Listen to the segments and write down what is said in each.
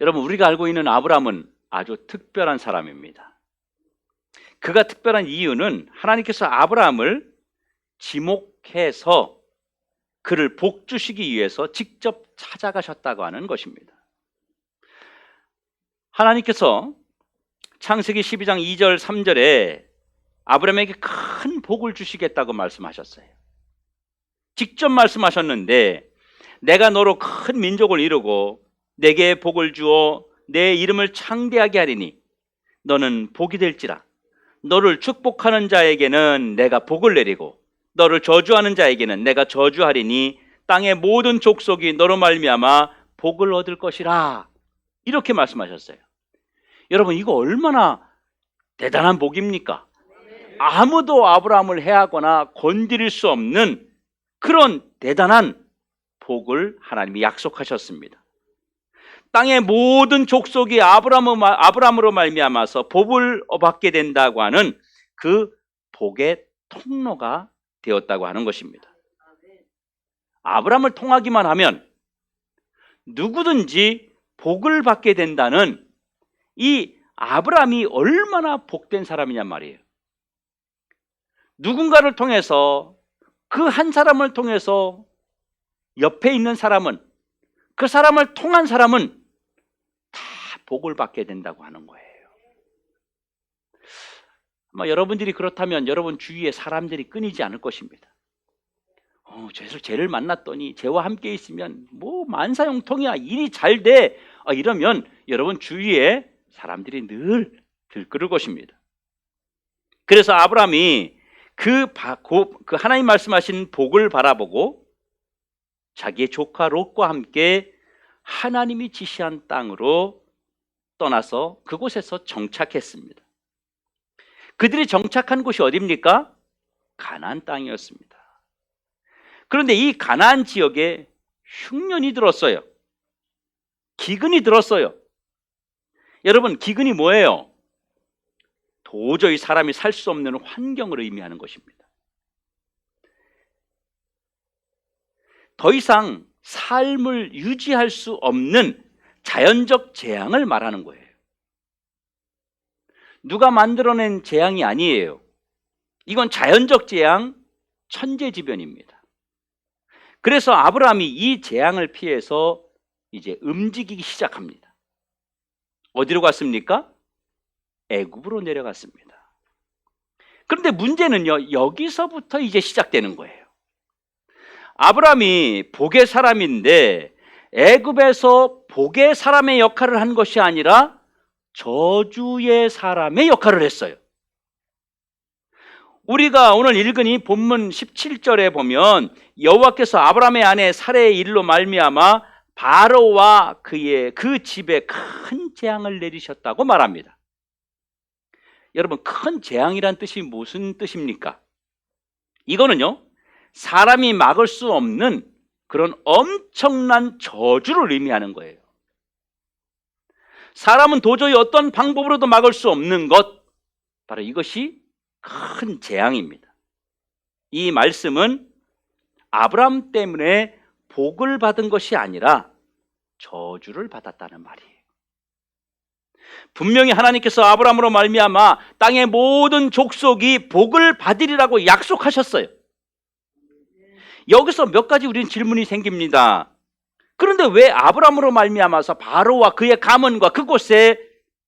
여러분 우리가 알고 있는 아브라함은 아주 특별한 사람입니다. 그가 특별한 이유는 하나님께서 아브라함을 지목해서 그를 복 주시기 위해서 직접 찾아가셨다고 하는 것입니다. 하나님께서 창세기 12장 2절 3절에 아브라함에게 큰 복을 주시겠다고 말씀하셨어요. 직접 말씀하셨는데 내가 너로 큰 민족을 이루고 내게 복을 주어 내 이름을 창대하게 하리니 너는 복이 될지라 너를 축복하는 자에게는 내가 복을 내리고 너를 저주하는 자에게는 내가 저주하리니 땅의 모든 족속이 너로 말미암아 복을 얻을 것이라 이렇게 말씀하셨어요. 여러분 이거 얼마나 대단한 복입니까? 아무도 아브라함을 해하거나 건드릴 수 없는 그런 대단한 복을 하나님이 약속하셨습니다. 땅의 모든 족속이 아브라함, 아브라함으로 말미암아서 복을 받게 된다고 하는 그 복의 통로가 되었다고 하는 것입니다. 아브라함을 통하기만 하면 누구든지 복을 받게 된다는 이 아브라함이 얼마나 복된 사람이냔 말이에요. 누군가를 통해서 그 한 사람을 통해서 옆에 있는 사람은 그 사람을 통한 사람은 다 복을 받게 된다고 하는 거예요. 아마 여러분들이 그렇다면 여러분 주위에 사람들이 끊이지 않을 것입니다. 어, 쟤를 쟤를 만났더니 쟤와 함께 있으면 뭐 만사형통이야 일이 잘 돼. 아, 이러면 여러분 주위에 사람들이 늘 들끓을 것입니다. 그래서 아브라함이 그, 그 하나님 말씀하신 복을 바라보고 자기의 조카 롯과 함께 하나님이 지시한 땅으로 떠나서 그곳에서 정착했습니다. 그들이 정착한 곳이 어디입니까? 가나안 땅이었습니다. 그런데 이 가나안 지역에 흉년이 들었어요. 기근이 들었어요. 여러분, 기근이 뭐예요? 도저히 사람이 살 수 없는 환경을 의미하는 것입니다. 더 이상 삶을 유지할 수 없는 자연적 재앙을 말하는 거예요. 누가 만들어낸 재앙이 아니에요. 이건 자연적 재앙, 천재지변입니다. 그래서 아브라함이 이 재앙을 피해서 이제 움직이기 시작합니다. 어디로 갔습니까? 애굽으로 내려갔습니다. 그런데 문제는요, 여기서부터 이제 시작되는 거예요. 아브라함이 복의 사람인데 애굽에서 복의 사람의 역할을 한 것이 아니라 저주의 사람의 역할을 했어요. 우리가 오늘 읽은 이 본문 17절에 보면 여호와께서 아브라함의 아내 사례의 일로 말미암아 바로와 그의 그 집에 큰 재앙을 내리셨다고 말합니다. 여러분 큰 재앙이란 뜻이 무슨 뜻입니까? 이거는요. 사람이 막을 수 없는 그런 엄청난 저주를 의미하는 거예요. 사람은 도저히 어떤 방법으로도 막을 수 없는 것, 바로 이것이 큰 재앙입니다. 이 말씀은 아브람 때문에 복을 받은 것이 아니라 저주를 받았다는 말이에요. 분명히 하나님께서 아브람으로 말미암아 땅의 모든 족속이 복을 받으리라고 약속하셨어요. 여기서 몇 가지 우리는 질문이 생깁니다. 그런데 왜 아브람으로 말미암아서 바로와 그의 가문과 그곳에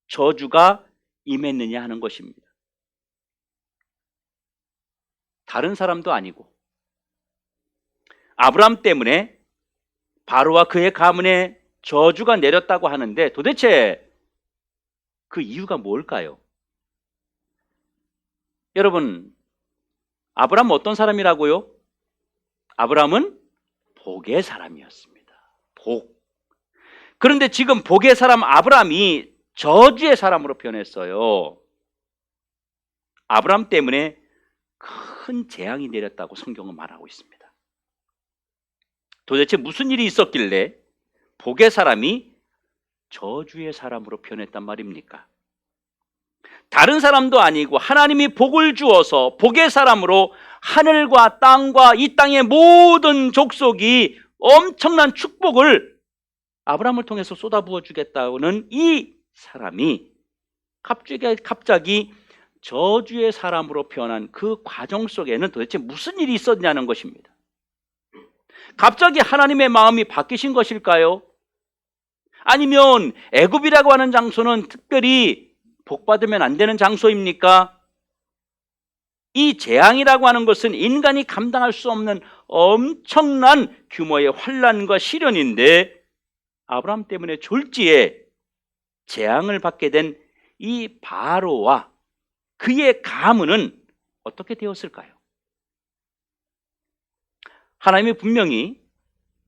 저주가 임했느냐 하는 것입니다. 다른 사람도 아니고 아브람 때문에 바로와 그의 가문에 저주가 내렸다고 하는데 도대체 그 이유가 뭘까요? 여러분, 아브람 어떤 사람이라고요? 아브람은 복의 사람이었습니다. 복. 그런데 지금 복의 사람 아브람이 저주의 사람으로 변했어요. 아브람 때문에 큰 재앙이 내렸다고 성경은 말하고 있습니다. 도대체 무슨 일이 있었길래 복의 사람이 저주의 사람으로 변했단 말입니까? 다른 사람도 아니고 하나님이 복을 주어서 복의 사람으로 하늘과 땅과 이 땅의 모든 족속이 엄청난 축복을 아브라함을 통해서 쏟아부어 주겠다는 이 사람이 갑자기, 갑자기 저주의 사람으로 변한 그 과정 속에는 도대체 무슨 일이 있었냐는 것입니다. 갑자기 하나님의 마음이 바뀌신 것일까요? 아니면 애굽이라고 하는 장소는 특별히 복받으면 안 되는 장소입니까? 이 재앙이라고 하는 것은 인간이 감당할 수 없는 엄청난 규모의 환란과 시련인데 아브라함 때문에 졸지에 재앙을 받게 된 이 바로와 그의 가문은 어떻게 되었을까요? 하나님이 분명히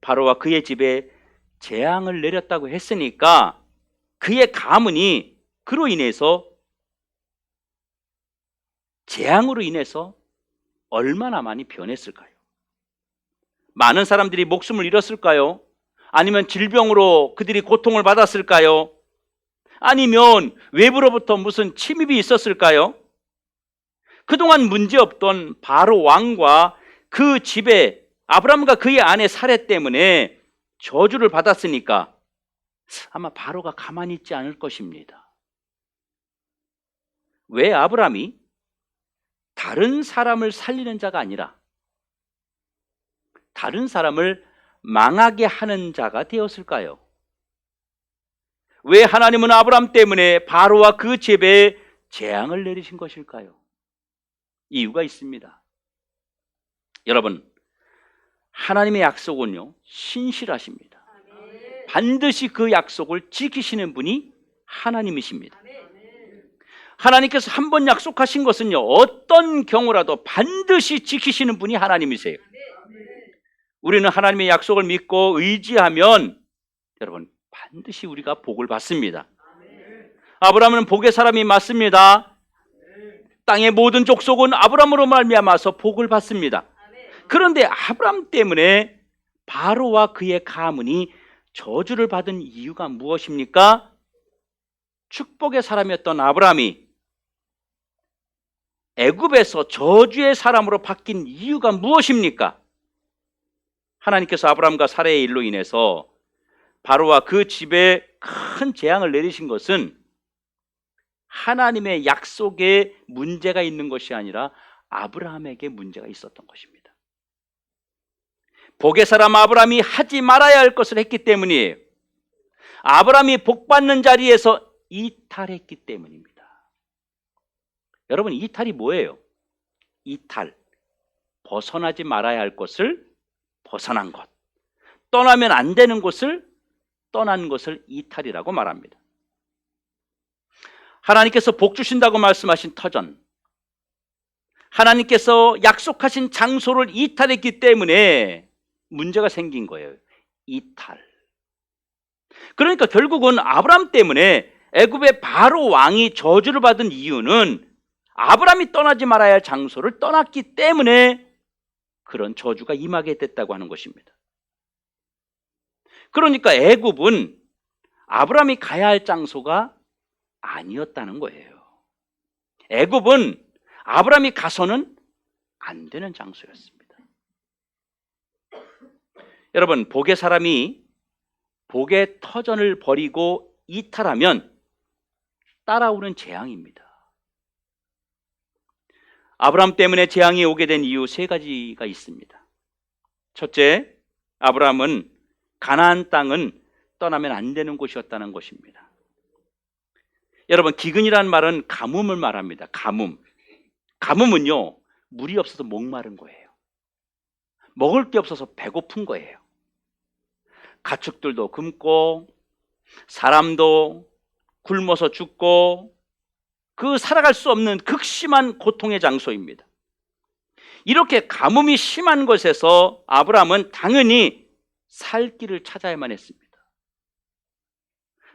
바로와 그의 집에 재앙을 내렸다고 했으니까 그의 가문이 그로 인해서 재앙으로 인해서 얼마나 많이 변했을까요? 많은 사람들이 목숨을 잃었을까요? 아니면 질병으로 그들이 고통을 받았을까요? 아니면 외부로부터 무슨 침입이 있었을까요? 그동안 문제없던 바로 왕과 그 집에 아브라함과 그의 아내 사례 때문에 저주를 받았으니까 아마 바로가 가만히 있지 않을 것입니다. 왜 아브라함이 다른 사람을 살리는 자가 아니라 다른 사람을 망하게 하는 자가 되었을까요? 왜 하나님은 아브라함 때문에 바로와 그 집에 재앙을 내리신 것일까요? 이유가 있습니다. 여러분, 하나님의 약속은요, 신실하십니다. 반드시 그 약속을 지키시는 분이 하나님이십니다. 하나님께서 한 번 약속하신 것은요, 어떤 경우라도 반드시 지키시는 분이 하나님이세요. 우리는 하나님의 약속을 믿고 의지하면 여러분 반드시 우리가 복을 받습니다. 아브라함은 복의 사람이 맞습니다. 땅의 모든 족속은 아브라함으로 말미암아서 복을 받습니다. 그런데 아브라함 때문에 바로와 그의 가문이 저주를 받은 이유가 무엇입니까? 축복의 사람이었던 아브라함이 애굽에서 저주의 사람으로 바뀐 이유가 무엇입니까? 하나님께서 아브라함과 사례의 일로 인해서 바로와 그 집에 큰 재앙을 내리신 것은 하나님의 약속에 문제가 있는 것이 아니라 아브라함에게 문제가 있었던 것입니다. 복의 사람 아브라함이 하지 말아야 할 것을 했기 때문이에요. 아브라함이 복 받는 자리에서 이탈했기 때문입니다. 여러분 이탈이 뭐예요? 이탈. 벗어나지 말아야 할 것을 벗어난 것. 떠나면 안 되는 곳을 떠난 것을 이탈이라고 말합니다. 하나님께서 복 주신다고 말씀하신 터전. 하나님께서 약속하신 장소를 이탈했기 때문에 문제가 생긴 거예요. 이탈. 그러니까 결국은 아브람 때문에 애굽의 바로 왕이 저주를 받은 이유는 아브람이 떠나지 말아야 할 장소를 떠났기 때문에 그런 저주가 임하게 됐다고 하는 것입니다. 그러니까 애굽은 아브라함이 가야 할 장소가 아니었다는 거예요. 애굽은 아브라함이 가서는 안 되는 장소였습니다. 여러분, 복의 사람이 복의 터전을 버리고 이탈하면 따라오는 재앙입니다. 아브라함 때문에 재앙이 오게 된 이유 세 가지가 있습니다. 첫째, 아브라함은 가나안 땅은 떠나면 안 되는 곳이었다는 것입니다. 여러분, 기근이라는 말은 가뭄을 말합니다. 가뭄. 가뭄은요, 물이 없어서 목마른 거예요. 먹을 게 없어서 배고픈 거예요. 가축들도 굶고, 사람도 굶어서 죽고, 그 살아갈 수 없는 극심한 고통의 장소입니다. 이렇게 가뭄이 심한 곳에서 아브라함은 당연히 살 길을 찾아야만 했습니다.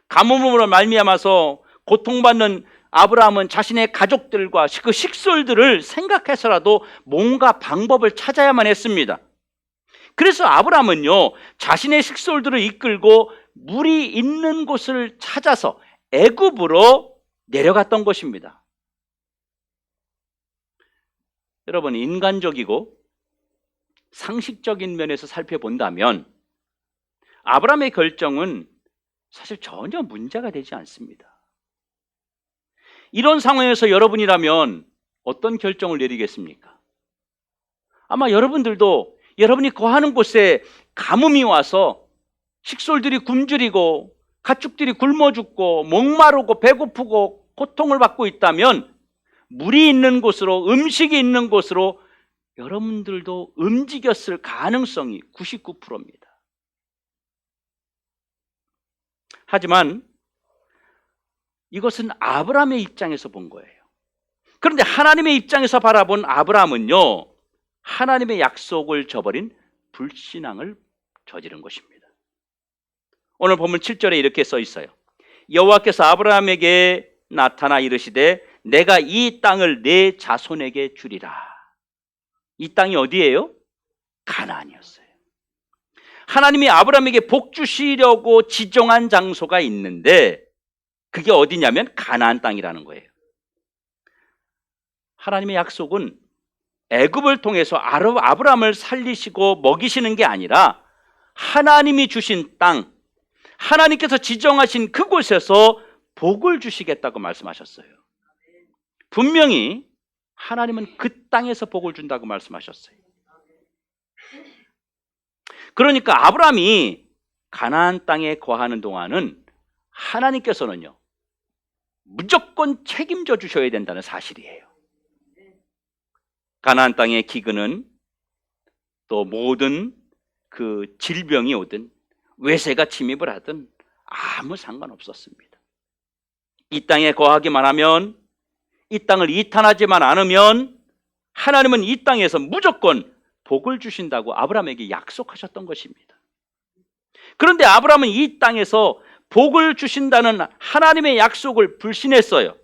가뭄으로 말미암아서 고통받는 아브라함은 자신의 가족들과 그 식솔들을 생각해서라도 뭔가 방법을 찾아야만 했습니다. 그래서 아브라함은요, 자신의 식솔들을 이끌고 물이 있는 곳을 찾아서 애굽으로 내려갔던 것입니다. 여러분, 인간적이고 상식적인 면에서 살펴본다면 아브라함의 결정은 사실 전혀 문제가 되지 않습니다. 이런 상황에서 여러분이라면 어떤 결정을 내리겠습니까? 아마 여러분들도 여러분이 거하는 곳에 가뭄이 와서 식솔들이 굶주리고 가축들이 굶어 죽고 목마르고 배고프고 고통을 받고 있다면 물이 있는 곳으로 음식이 있는 곳으로 여러분들도 움직였을 가능성이 99%입니다. 하지만 이것은 아브라함의 입장에서 본 거예요. 그런데 하나님의 입장에서 바라본 아브라함은요, 하나님의 약속을 저버린 불신앙을 저지른 것입니다. 오늘 보면 7절에 이렇게 써 있어요. 여호와께서 아브라함에게 나타나 이르시되 내가 이 땅을 내 자손에게 주리라. 이 땅이 어디예요? 가나안이었어요. 하나님이 아브라함에게 복 주시려고 지정한 장소가 있는데 그게 어디냐면 가나안 땅이라는 거예요. 하나님의 약속은 애굽을 통해서 아브라함을 살리시고 먹이시는 게 아니라 하나님이 주신 땅, 하나님께서 지정하신 그곳에서 복을 주시겠다고 말씀하셨어요. 분명히 하나님은 그 땅에서 복을 준다고 말씀하셨어요. 그러니까 아브라함이 가나안 땅에 거하는 동안은 하나님께서는요 무조건 책임져 주셔야 된다는 사실이에요. 가나안 땅의 기근은 또 모든 그 질병이 오든 외세가 침입을 하든 아무 상관없었습니다. 이 땅에 거하기만 하면 이 땅을 이탄하지만 않으면 하나님은 이 땅에서 무조건 복을 주신다고 아브라함에게 약속하셨던 것입니다. 그런데 아브라함은 이 땅에서 복을 주신다는 하나님의 약속을 불신했어요.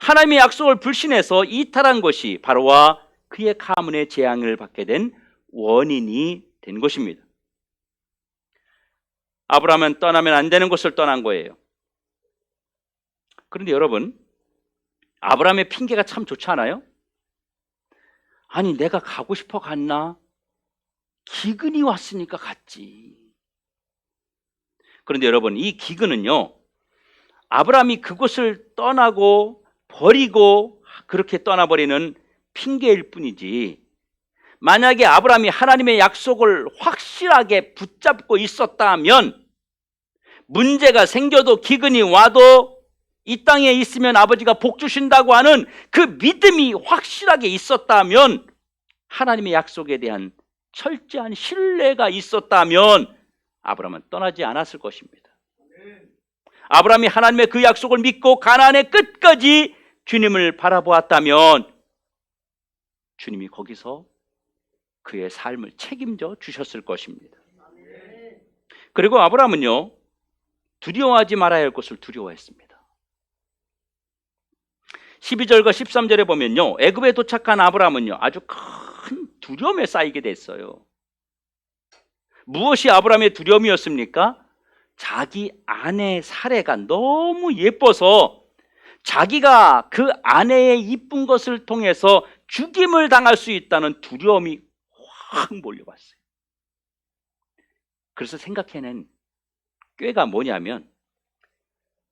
하나님의 약속을 불신해서 이탈한 것이 바로와 그의 가문의 재앙을 받게 된 원인이 된 것입니다. 아브라함은 떠나면 안 되는 곳을 떠난 거예요. 그런데 여러분, 아브라함의 핑계가 참 좋지 않아요? 아니, 내가 가고 싶어 갔나? 기근이 왔으니까 갔지. 그런데 여러분, 이 기근은요, 아브라함이 그곳을 떠나고 버리고 그렇게 떠나버리는 핑계일 뿐이지, 만약에 아브라함이 하나님의 약속을 확실하게 붙잡고 있었다면 문제가 생겨도 기근이 와도 이 땅에 있으면 아버지가 복 주신다고 하는 그 믿음이 확실하게 있었다면 하나님의 약속에 대한 철저한 신뢰가 있었다면 아브라함은 떠나지 않았을 것입니다. 아브라함이 하나님의 그 약속을 믿고 가나안의 끝까지 주님을 바라보았다면 주님이 거기서 그의 삶을 책임져 주셨을 것입니다. 그리고 아브라함은요 두려워하지 말아야 할 것을 두려워했습니다. 12절과 13절에 보면요 애굽에 도착한 아브라함은요 아주 큰 두려움에 쌓이게 됐어요. 무엇이 아브라함의 두려움이었습니까? 자기 아내의 사례가 너무 예뻐서 자기가 그 아내의 이쁜 것을 통해서 죽임을 당할 수 있다는 두려움이 확 몰려왔어요. 그래서 생각해낸 꾀가 뭐냐면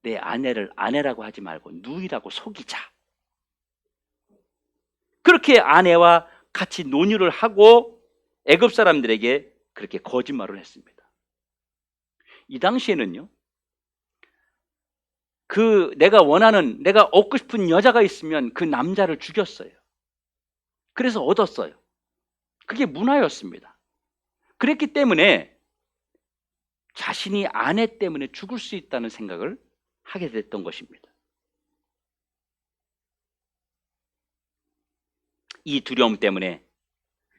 내 아내를 아내라고 하지 말고 누이라고 속이자. 그렇게 아내와 같이 논의를 하고 애굽 사람들에게 그렇게 거짓말을 했습니다. 이 당시에는요. 그 내가 원하는 내가 얻고 싶은 여자가 있으면 그 남자를 죽였어요. 그래서 얻었어요. 그게 문화였습니다. 그랬기 때문에 자신이 아내 때문에 죽을 수 있다는 생각을 하게 됐던 것입니다. 이 두려움 때문에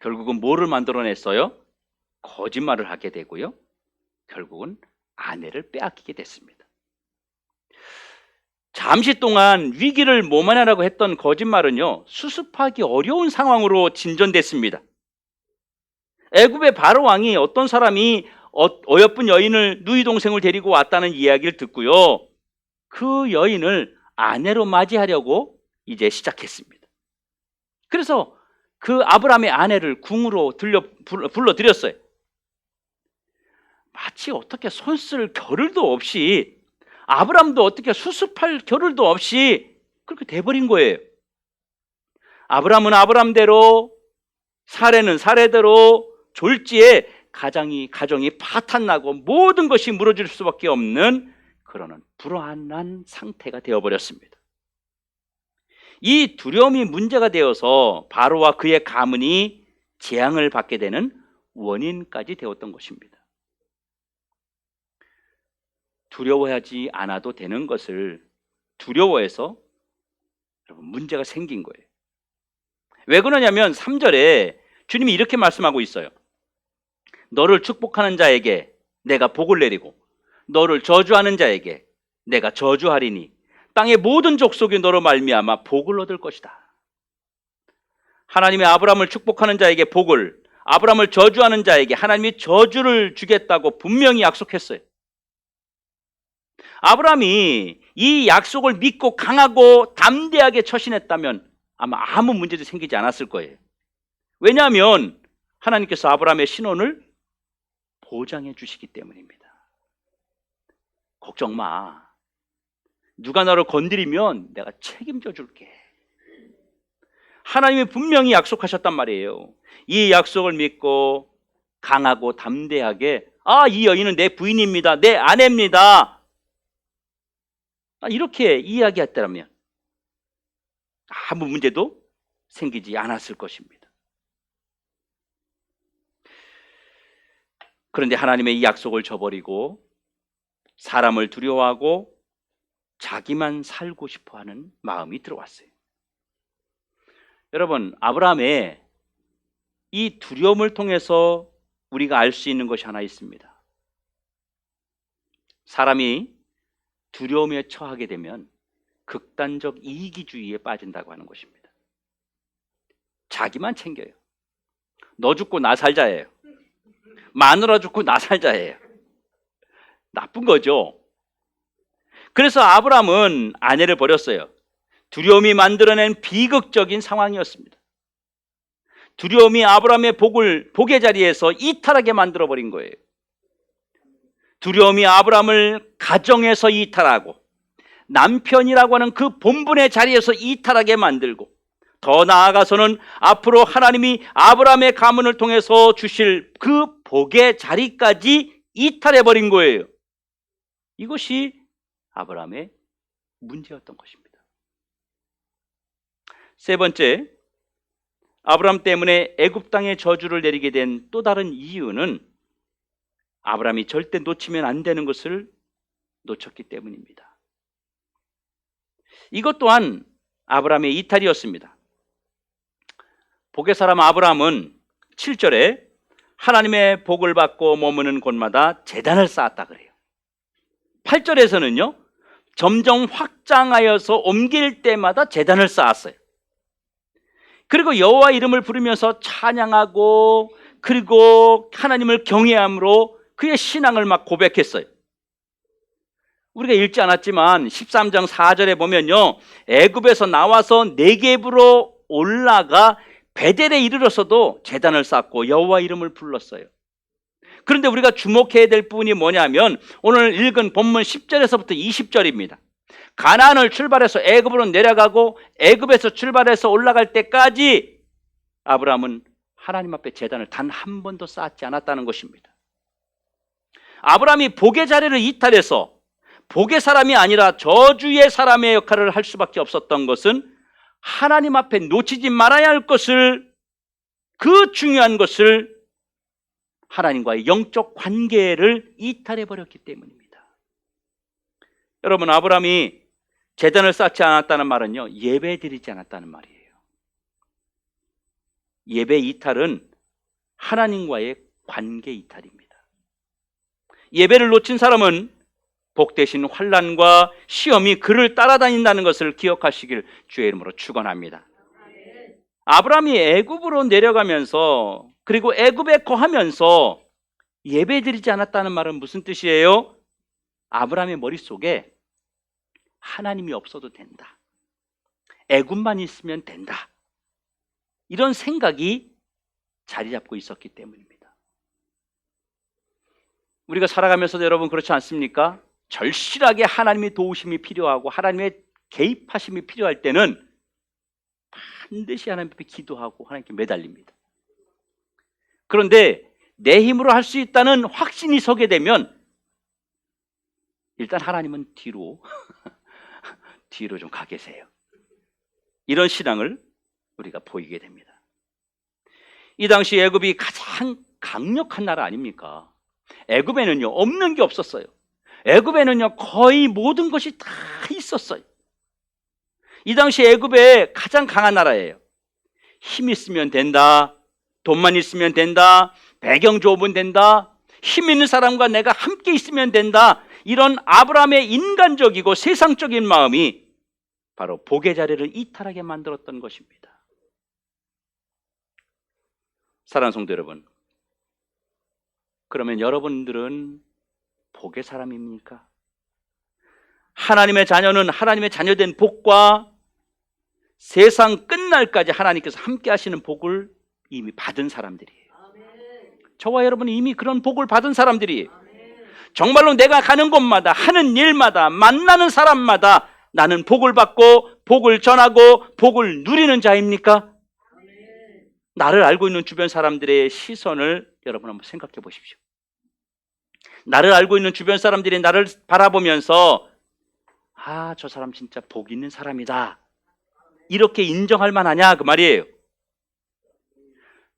결국은 뭐를 만들어냈어요? 거짓말을 하게 되고요. 결국은 아내를 빼앗기게 됐습니다. 잠시 동안 위기를 모면하라고 했던 거짓말은요, 수습하기 어려운 상황으로 진전됐습니다. 애굽의 바로 왕이 어떤 사람이 어- 어여쁜 여인을 누이 동생을 데리고 왔다는 이야기를 듣고요. 그 여인을 아내로 맞이하려고 이제 시작했습니다. 그래서 그 아브라함의 아내를 궁으로 들려 불러 드렸어요. 마치 어떻게 손쓸 겨를도 없이 아브람도 어떻게 수습할 겨를도 없이 그렇게 돼버린 거예요. 아브람은 아브람대로 사례는 사례대로 졸지에 가정이 가정이 파탄나고 모든 것이 무너질 수밖에 없는 그러는 불안한 상태가 되어 버렸습니다. 이 두려움이 문제가 되어서 바로와 그의 가문이 재앙을 받게 되는 원인까지 되었던 것입니다. 두려워하지 않아도 되는 것을 두려워해서 여러분 문제가 생긴 거예요. 왜 그러냐면 3절에 주님이 이렇게 말씀하고 있어요. 너를 축복하는 자에게 내가 복을 내리고 너를 저주하는 자에게 내가 저주하리니 땅의 모든 족속이 너로 말미암아 복을 얻을 것이다. 하나님이 아브라함을 축복하는 자에게 복을 아브라함을 저주하는 자에게 하나님이 저주를 주겠다고 분명히 약속했어요. 아브라함이 이 약속을 믿고 강하고 담대하게 처신했다면 아마 아무 문제도 생기지 않았을 거예요. 왜냐하면 하나님께서 아브라함의 신원을 보장해 주시기 때문입니다. 걱정 마. 누가 너를 건드리면 내가 책임져 줄게. 하나님이 분명히 약속하셨단 말이에요. 이 약속을 믿고 강하고 담대하게 아, 이 여인은 내 부인입니다. 내 아내입니다. 아, 이렇게 이야기했다면 아무 문제도 생기지 않았을 것입니다. 그런데 하나님의 이 약속을 저버리고 사람을 두려워하고 자기만 살고 싶어 하는 마음이 들어왔어요. 여러분, 아브라함의 이 두려움을 통해서 우리가 알 수 있는 것이 하나 있습니다. 사람이 두려움에 처하게 되면 극단적 이기주의에 빠진다고 하는 것입니다. 자기만 챙겨요. 너 죽고 나 살자예요. 마누라 죽고 나 살자예요. 나쁜 거죠. 그래서 아브람은 아내를 버렸어요. 두려움이 만들어낸 비극적인 상황이었습니다. 두려움이 아브람의 복을 복의 자리에서 이탈하게 만들어 버린 거예요. 두려움이 아브람을 가정에서 이탈하고 남편이라고 하는 그 본분의 자리에서 이탈하게 만들고 더 나아가서는 앞으로 하나님이 아브람의 가문을 통해서 주실 그 복의 자리까지 이탈해 버린 거예요. 이것이 아브람의 문제였던 것입니다. 세 번째, 아브람 때문에 애굽 땅에 저주를 내리게 된 또 다른 이유는 아브람이 절대 놓치면 안 되는 것을 놓쳤기 때문입니다. 이것 또한 아브람의 이탈이었습니다. 복의 사람 아브람은 7절에 하나님의 복을 받고 머무는 곳마다 재단을 쌓았다 그래요. 8절에서는요. 점점 확장하여서 옮길 때마다 재단을 쌓았어요. 그리고 여호와 이름을 부르면서 찬양하고 그리고 하나님을 경외함으로 그의 신앙을 막 고백했어요. 우리가 읽지 않았지만 13장 4절에 보면요. 애굽에서 나와서 네겝으로 올라가 베델에 이르러서도 재단을 쌓고 여호와 이름을 불렀어요. 그런데 우리가 주목해야 될 부분이 뭐냐면 오늘 읽은 본문 10절에서부터 20절입니다. 가나안을 출발해서 애굽으로 내려가고 애굽에서 출발해서 올라갈 때까지 아브라함은 하나님 앞에 재단을 단 한 번도 쌓지 않았다는 것입니다. 아브라함이 복의 자리를 이탈해서 복의 사람이 아니라 저주의 사람의 역할을 할 수밖에 없었던 것은 하나님 앞에 놓치지 말아야 할 것을 그 중요한 것을 하나님과의 영적 관계를 이탈해 버렸기 때문입니다. 여러분 아브라함이 재단을 쌓지 않았다는 말은요 예배 드리지 않았다는 말이에요. 예배 이탈은 하나님과의 관계 이탈입니다. 예배를 놓친 사람은 복 대신 환란과 시험이 그를 따라다닌다는 것을 기억하시길 주의 이름으로 축원합니다. 아브라함이 애굽으로 내려가면서 그리고 애굽에 거하면서 예배드리지 않았다는 말은 무슨 뜻이에요? 아브라함의 머릿속에 하나님이 없어도 된다. 애굽만 있으면 된다. 이런 생각이 자리 잡고 있었기 때문입니다. 우리가 살아가면서도 여러분 그렇지 않습니까? 절실하게 하나님의 도우심이 필요하고 하나님의 개입하심이 필요할 때는 반드시 하나님 앞에 기도하고 하나님께 매달립니다. 그런데 내 힘으로 할 수 있다는 확신이 서게 되면 일단 하나님은 뒤로 뒤로 좀 가 계세요. 이런 신앙을 우리가 보이게 됩니다. 이 당시 애굽이 가장 강력한 나라 아닙니까? 애굽에는요 없는 게 없었어요. 애굽에는요 거의 모든 것이 다 있었어요. 이 당시 애굽의 가장 강한 나라예요. 힘 있으면 된다. 돈만 있으면 된다. 배경 좋으면 된다. 힘 있는 사람과 내가 함께 있으면 된다. 이런 아브라함의 인간적이고 세상적인 마음이 바로 복의 자리를 이탈하게 만들었던 것입니다. 사랑하는 성도 여러분, 그러면 여러분들은 복의 사람입니까? 하나님의 자녀는 하나님의 자녀된 복과 세상 끝날까지 하나님께서 함께 하시는 복을 이미 받은 사람들이에요. 저와 여러분은 이미 그런 복을 받은 사람들이에요. 정말로 내가 가는 곳마다 하는 일마다 만나는 사람마다 나는 복을 받고 복을 전하고 복을 누리는 자입니까? 나를 알고 있는 주변 사람들의 시선을 여러분 한번 생각해 보십시오. 나를 알고 있는 주변 사람들이 나를 바라보면서 아, 저 사람 진짜 복 있는 사람이다. 이렇게 인정할 만하냐 그 말이에요.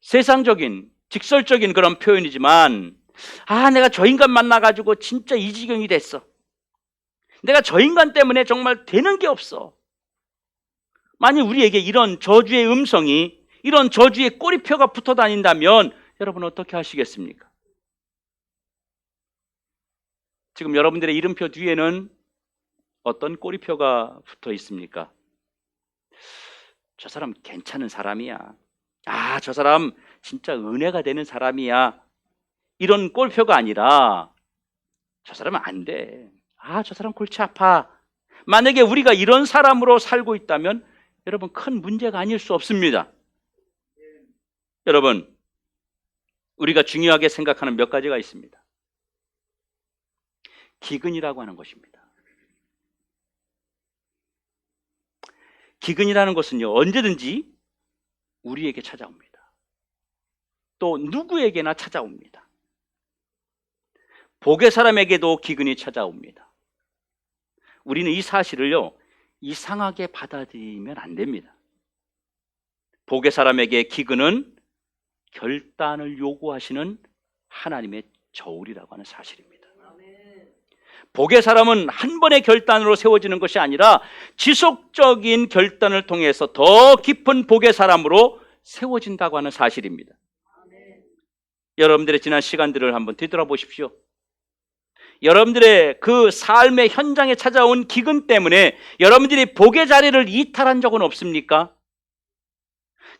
세상적인 직설적인 그런 표현이지만 아, 내가 저 인간 만나 가지고 진짜 이 지경이 됐어. 내가 저 인간 때문에 정말 되는 게 없어. 만약 우리에게 이런 저주의 음성이 이런 저주의 꼬리표가 붙어 다닌다면 여러분 어떻게 하시겠습니까? 지금 여러분들의 이름표 뒤에는 어떤 꼬리표가 붙어 있습니까? 저 사람 괜찮은 사람이야. 아, 저 사람 진짜 은혜가 되는 사람이야. 이런 꼴표가 아니라 저 사람은 안 돼. 아, 저 사람 골치 아파. 만약에 우리가 이런 사람으로 살고 있다면 여러분 큰 문제가 아닐 수 없습니다. 여러분, 우리가 중요하게 생각하는 몇 가지가 있습니다. 기근이라고 하는 것입니다. 기근이라는 것은요, 언제든지 우리에게 찾아옵니다. 또 누구에게나 찾아옵니다. 복의 사람에게도 기근이 찾아옵니다. 우리는 이 사실을요, 이상하게 받아들이면 안 됩니다. 복의 사람에게 기근은 결단을 요구하시는 하나님의 저울이라고 하는 사실입니다. 복의 사람은 한 번의 결단으로 세워지는 것이 아니라 지속적인 결단을 통해서 더 깊은 복의 사람으로 세워진다고 하는 사실입니다. 여러분들의 지난 시간들을 한번 뒤돌아보십시오. 여러분들의 그 삶의 현장에 찾아온 기근 때문에 여러분들이 복의 자리를 이탈한 적은 없습니까?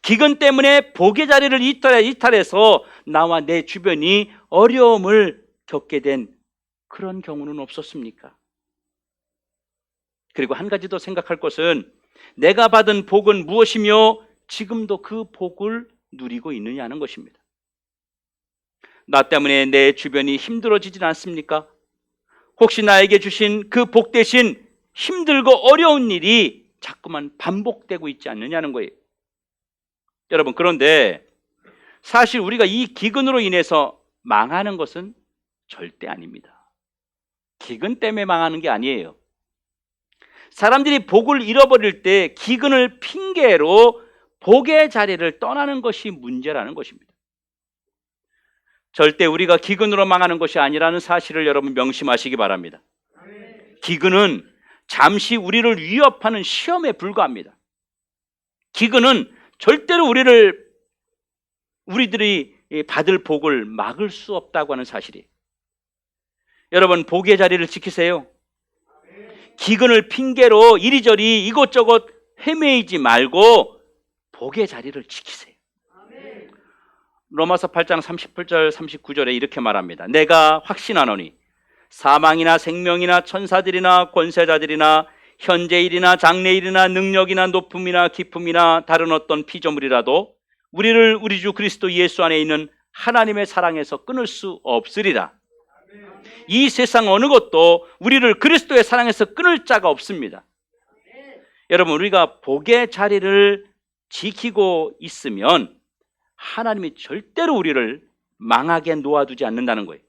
기근 때문에 복의 자리를 이탈해, 이탈해서 나와 내 주변이 어려움을 겪게 된 그런 경우는 없었습니까? 그리고 한 가지 더 생각할 것은 내가 받은 복은 무엇이며 지금도 그 복을 누리고 있느냐는 것입니다. 나 때문에 내 주변이 힘들어지진 않습니까? 혹시 나에게 주신 그 복 대신 힘들고 어려운 일이 자꾸만 반복되고 있지 않느냐는 거예요. 여러분, 그런데 사실 우리가 이 기근으로 인해서 망하는 것은 절대 아닙니다. 기근 때문에 망하는 게 아니에요. 사람들이 복을 잃어버릴 때 기근을 핑계로 복의 자리를 떠나는 것이 문제라는 것입니다. 절대 우리가 기근으로 망하는 것이 아니라는 사실을 여러분 명심하시기 바랍니다. 기근은 잠시 우리를 위협하는 시험에 불과합니다. 기근은 절대로 우리를 우리들이 받을 복을 막을 수 없다고 하는 사실이에요. 여러분 복의 자리를 지키세요. 기근을 핑계로 이리저리 이곳저곳 헤매이지 말고 복의 자리를 지키세요. 로마서 8장 38절 39절에 이렇게 말합니다. 내가 확신하노니 사망이나 생명이나 천사들이나 권세자들이나 현재일이나 장래일이나 능력이나 높음이나 기쁨이나 다른 어떤 피조물이라도 우리를 우리 주 그리스도 예수 안에 있는 하나님의 사랑에서 끊을 수 없으리라. 이 세상 어느 것도 우리를 그리스도의 사랑에서 끊을 자가 없습니다. 여러분 우리가 복의 자리를 지키고 있으면 하나님이 절대로 우리를 망하게 놓아두지 않는다는 거예요.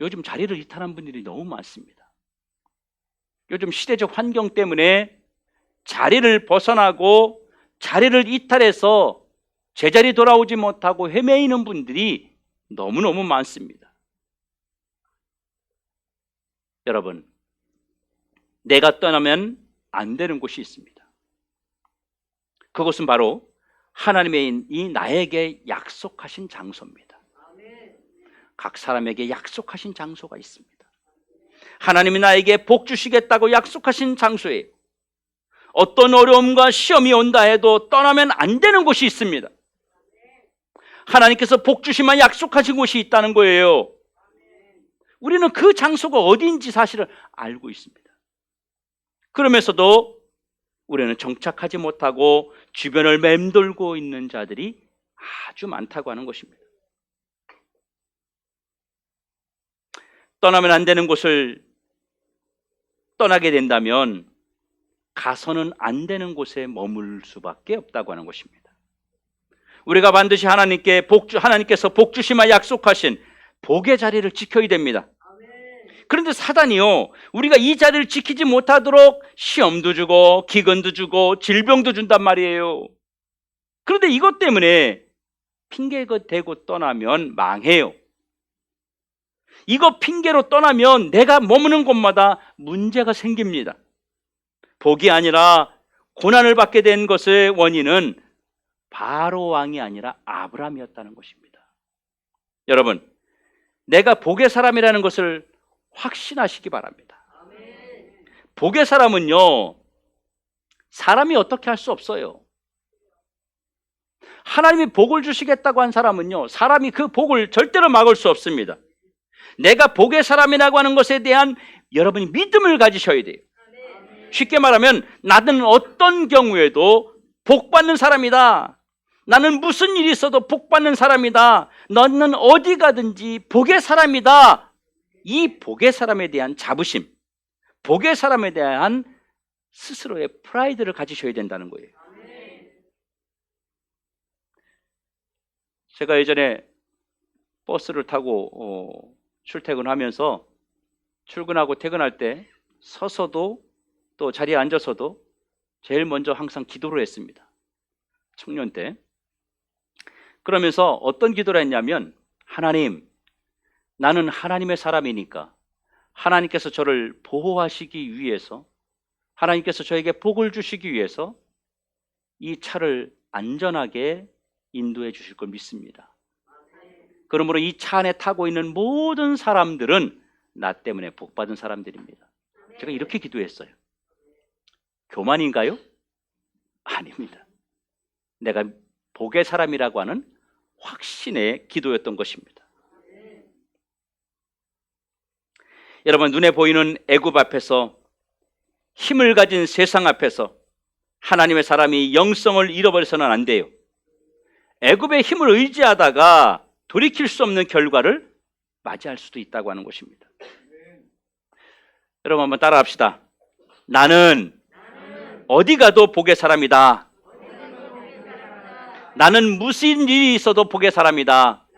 요즘 자리를 이탈한 분들이 너무 많습니다. 요즘 시대적 환경 때문에 자리를 벗어나고 자리를 이탈해서 제자리 돌아오지 못하고 헤매이는 분들이 너무너무 많습니다. 여러분, 내가 떠나면 안 되는 곳이 있습니다. 그것은 바로 하나님의 이 나에게 약속하신 장소입니다. 각 사람에게 약속하신 장소가 있습니다. 하나님이 나에게 복 주시겠다고 약속하신 장소에 어떤 어려움과 시험이 온다 해도 떠나면 안 되는 곳이 있습니다. 하나님께서 복 주시만 약속하신 곳이 있다는 거예요. 우리는 그 장소가 어디인지 사실을 알고 있습니다. 그러면서도 우리는 정착하지 못하고 주변을 맴돌고 있는 자들이 아주 많다고 하는 것입니다. 떠나면 안 되는 곳을 떠나게 된다면 가서는 안 되는 곳에 머물 수밖에 없다고 하는 것입니다. 우리가 반드시 하나님께 복주 하나님께서 복 주시마 약속하신 복의 자리를 지켜야 됩니다. 그런데 사단이요, 우리가 이 자리를 지키지 못하도록 시험도 주고, 기근도 주고, 질병도 준단 말이에요. 그런데 이것 때문에 핑계가 대고 떠나면 망해요. 이거 핑계로 떠나면 내가 머무는 곳마다 문제가 생깁니다. 복이 아니라 고난을 받게 된 것의 원인은 바로 왕이 아니라 아브라함이었다는 것입니다. 여러분, 내가 복의 사람이라는 것을 확신하시기 바랍니다. 복의 사람은요, 사람이 어떻게 할 수 없어요. 하나님이 복을 주시겠다고 한 사람은요, 사람이 그 복을 절대로 막을 수 없습니다. 내가 복의 사람이라고 하는 것에 대한 여러분이 믿음을 가지셔야 돼요. 쉽게 말하면 나는 어떤 경우에도 복 받는 사람이다. 나는 무슨 일이 있어도 복 받는 사람이다. 너는 어디 가든지 복의 사람이다. 이 복의 사람에 대한 자부심, 복의 사람에 대한 스스로의 프라이드를 가지셔야 된다는 거예요. 제가 예전에 버스를 타고 어, 출퇴근하면서 출근하고 퇴근할 때 서서도 또 자리에 앉아서도 제일 먼저 항상 기도를 했습니다. 청년 때. 그러면서 어떤 기도를 했냐면 하나님, 나는 하나님의 사람이니까 하나님께서 저를 보호하시기 위해서 하나님께서 저에게 복을 주시기 위해서 이 차를 안전하게 인도해 주실 걸 믿습니다. 그러므로 이 차 안에 타고 있는 모든 사람들은 나 때문에 복 받은 사람들입니다. 제가 이렇게 기도했어요. 교만인가요? 아닙니다. 내가 복의 사람이라고 하는 확신의 기도였던 것입니다. 여러분 눈에 보이는 애굽 앞에서 힘을 가진 세상 앞에서 하나님의 사람이 영성을 잃어버려서는 안 돼요. 애굽의 힘을 의지하다가 돌이킬 수 없는 결과를 맞이할 수도 있다고 하는 것입니다. 여러분 한번 따라합시다. 나는 어디 가도 복의 사람이다. 나는 무슨 일이 있어도 복의 사람이다.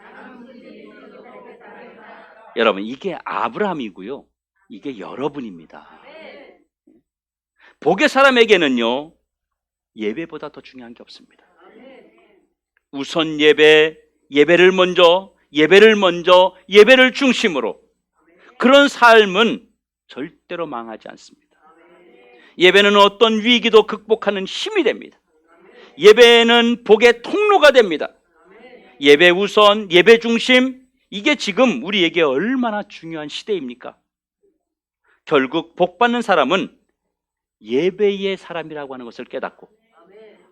여러분 이게 아브라함이고요. 이게 여러분입니다. 복의 사람에게는요. 예배보다 더 중요한 게 없습니다. 우선 예배, 예배를 먼저, 예배를 먼저, 예배를 중심으로 그런 삶은 절대로 망하지 않습니다. 예배는 어떤 위기도 극복하는 힘이 됩니다. 예배는 복의 통로가 됩니다. 예배 우선, 예배 중심, 이게 지금 우리에게 얼마나 중요한 시대입니까? 결국 복 받는 사람은 예배의 사람이라고 하는 것을 깨닫고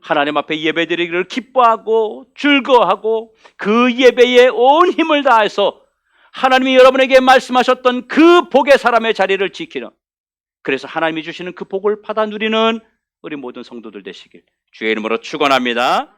하나님 앞에 예배드리기를 기뻐하고 즐거워하고 그 예배에 온 힘을 다해서 하나님이 여러분에게 말씀하셨던 그 복의 사람의 자리를 지키는 그래서 하나님이 주시는 그 복을 받아 누리는 우리 모든 성도들 되시길 주의 이름으로 축원합니다.